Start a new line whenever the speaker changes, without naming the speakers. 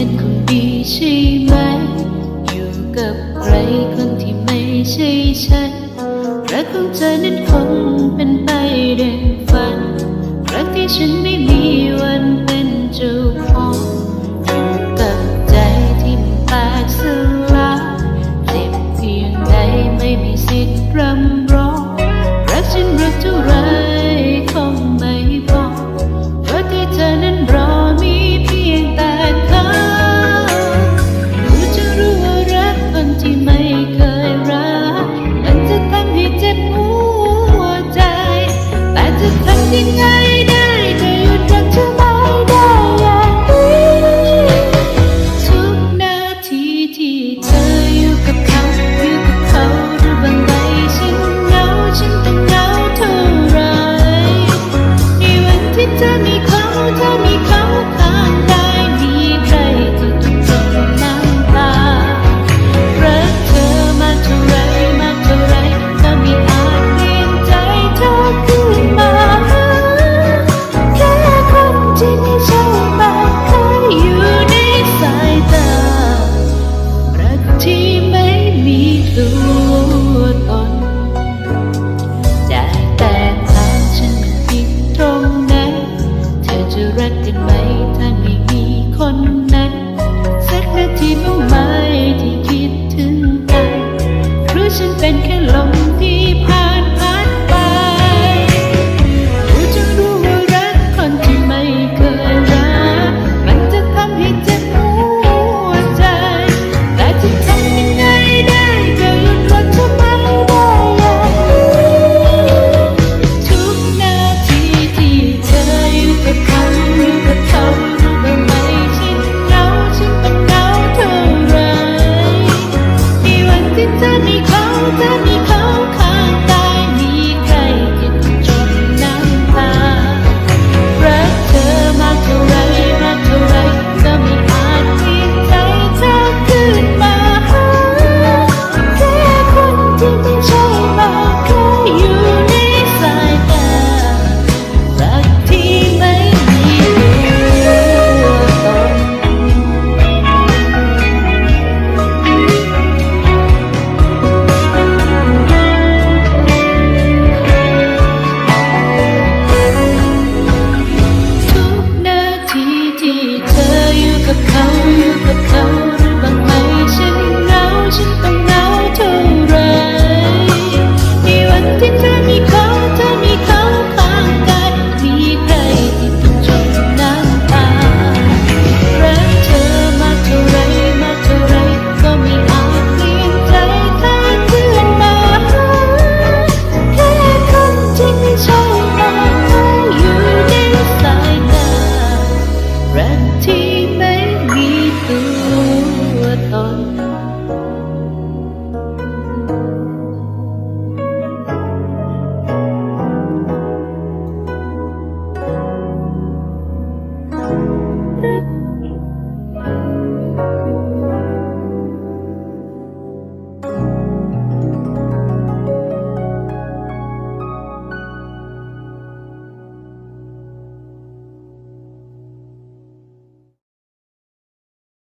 เป็นคนดีใช่ไหม อยู่กับใครคนที่ไม่ใช่ฉันรักของเธอนั้นคงเป็นไปดังฝันรักที่ฉันไม่มี